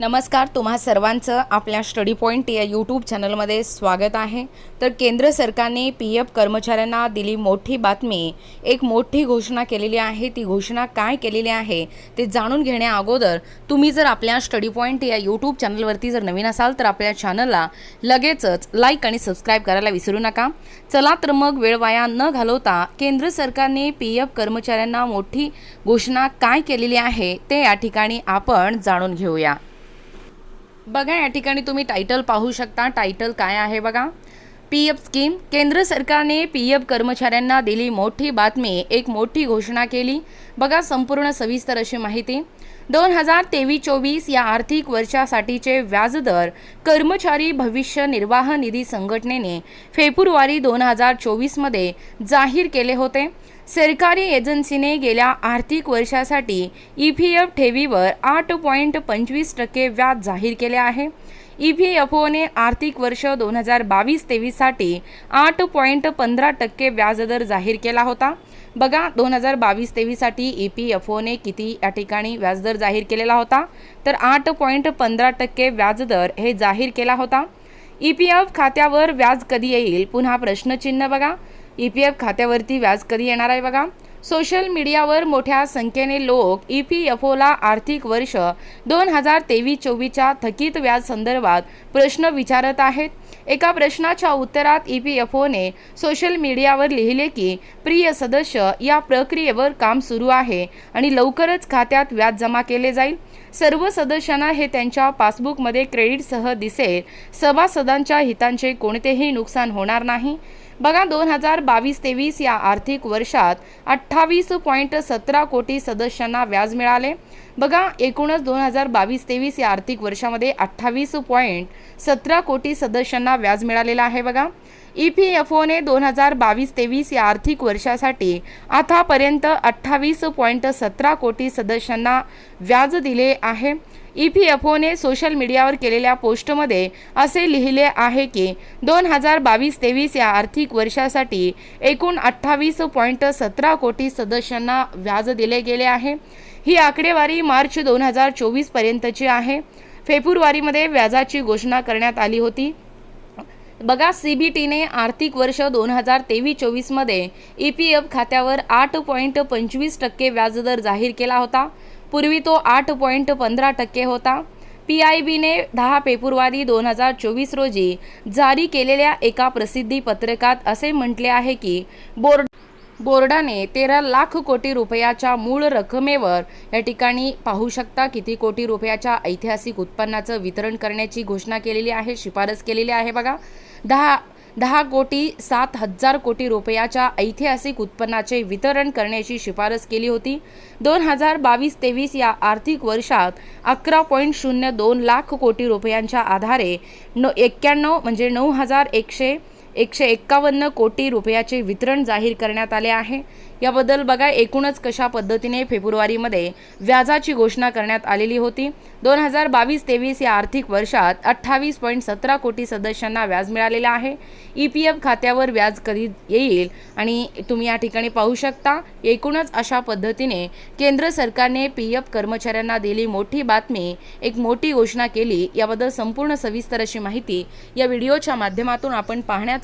नमस्कार तुम्हा सर्वांचं आपल्या स्टडी पॉईंट या यूट्यूब चॅनलमध्ये स्वागत आहे. तर केंद्र सरकारने पी एफ कर्मचाऱ्यांना दिली मोठी बातमी. एक मोठी घोषणा केलेली आहे. ती घोषणा काय केलेली आहे ते जाणून घेण्या अगोदर तुम्ही जर आपल्या स्टडी पॉईंट या यूट्यूब चॅनलवरती जर नवीन असाल तर आपल्या चॅनलला लगेचच लाईक आणि सबस्क्राईब करायला विसरू नका. चला तर मग वेळ वाया न घालवता केंद्र सरकारने पी एफ कर्मचाऱ्यांना मोठी घोषणा काय केलेली आहे ते या ठिकाणी आपण जाणून घेऊया. बघा या ठिकाणी तुम्ही टायटल पाहू शकता. टायटल काय आहे बघा? पी एफ स्कीम केंद्र सरकारने पी एफ कर्मचाऱ्यांना दिली मोठी बातमी. एक मोठी घोषणा केली. बघा संपूर्ण सविस्तर अशी माहिती. दोन हजार तेवीस चोवीस या आर्थिक वर्षासाठीचे व्याजदर कर्मचारी भविष्य निर्वाह निधी संघटनेने फेब्रुवारी दोन हजार चोवीसमध्ये जाहीर केले होते. सरकारी एजन्सीने गेल्या आर्थिक वर्षासाठी ई पी एफ ठेवीवर आठ पॉईंट पंचवीस टक्के व्याज जाहीर केले आहे. ई पी एफ ओने आर्थिक वर्ष दोन हजार बावीस तेवीससाठी आठ पॉईंट पंधरा टक्के व्याजदर जाहीर केला होता. बघा दोन हजार बावीस तेवीससाठी ई पी एफ ओने किती या ठिकाणी व्याजदर जाहीर केलेला होता? तर आठ पॉईंट पंधरा टक्के व्याजदर हे जाहीर केला होता. ई पी एफ खात्यावर व्याज कधी येईल? पुन्हा प्रश्नचिन्ह बघा. ई पी एफ खात्यावरती व्याज कधी येणार आहे बघा? सोशल मीडियावर मोठ्या संख्येने लोक ई पी एफ ओला आर्थिक वर्ष दोन हजार तेवीस चोवीसच्या थकीत व्याज संदर्भात प्रश्न विचारत आहेत. एका प्रश्नाच्या उत्तरात ई पी एफ ओने सोशल मीडियावर लिहिले की प्रिय सदस्य या प्रक्रियेवर काम सुरू आहे आणि लवकरच खात्यात व्याज जमा केले जाईल. सर्व सदस्यांना हे त्यांच्या पासबुकमध्ये क्रेडिटसह दिसेल. सभासदांच्या हितांचे कोणतेही नुकसान होणार नाही. बघा दोन हजार बावीस तेवीस या आर्थिक वर्षात अठ्ठावीस पॉईंट सतरा कोटी सदस्यांना व्याज मिळाले. बघा एकूणच दोन हजार बावीस तेवीस या आर्थिक वर्षामध्ये अठ्ठावीस पॉईंट सतरा कोटी सदस्यांना व्याज मिळालेलं आहे बघा. ई पी एफ ओने दोन हजार बावीस तेवीस या आर्थिक वर्षासाठी आतापर्यंत अठ्ठावीस पॉईंट सतरा कोटी सदस्यांना व्याज दिले आहे. ई पी एफ ओने सोशल मीडियावर केलेल्या पोस्टमध्ये असे लिहिले आहे की दोन हजार बावीस तेवीस या आर्थिक वर्षासाठी एकूण अठ्ठावीस पॉईंट सतरा कोटी सदस्यांना व्याज दिले गेले आहे. ही आकडेवारी मार्च दोन हजार चोवीसपर्यंतची आहे. फेब्रुवारीमध्ये व्याजाची घोषणा करण्यात आली होती. बघा सी बी टीने आर्थिक वर्ष दोन हजार तेवीस चोवीसमध्ये ई पी एफ खात्यावर आठ पॉईंट पंचवीस टक्के व्याजदर जाहीर केला होता. पूर्वी तो आठ पॉईंट पंधरा टक्के होता. पी आय बीने दहा फेब्रुवारी दोन हजार चोवीस रोजी जारी केलेल्या एका प्रसिद्धी पत्रकात असे म्हटले आहे की बोर्ड बोर्डाने तेरा लाख कोटी रुपयाच्या मूळ रकमेवर या ठिकाणी पाहू शकता किती कोटी रुपयाच्या ऐतिहासिक उत्पन्नाचं वितरण करण्याची घोषणा केलेली आहे शिफारस केलेली आहे बघा. दहा दहा कोटी सात हजार कोटी रुपयाच्या ऐतिहासिक उत्पन्नाचे वितरण करण्याची शिफारस केली होती. दोन हजार बावीस तेवीस या आर्थिक वर्षात अकरा पॉईंट शून्य दोन लाख कोटी रुपयांच्या आधारे न एक्क्याण्णव म्हणजे नऊ हजार एकशे एकशे एक्कावन्न कोटी रुपयाचे वितरण जाहीर करण्यात आले आहे. याबद्दल बघा एकूणच कशा पद्धतीने फेब्रुवारीमध्ये व्याजाची घोषणा करण्यात आलेली होती. दोन हजार बावीस तेवीस या आर्थिक वर्षात अठ्ठावीस पॉईंट सतरा कोटी सदस्यांना व्याज मिळालेलं आहे. ई पी एफ खात्यावर व्याज कधी येईल आणि तुम्ही या ठिकाणी पाहू शकता एकूणच अशा पद्धतीने केंद्र सरकारने पी एफ कर्मचाऱ्यांना दिली मोठी बातमी एक मोठी घोषणा केली. याबद्दल संपूर्ण सविस्तर अशी माहिती या व्हिडिओच्या माध्यमातून आपण पाहण्यात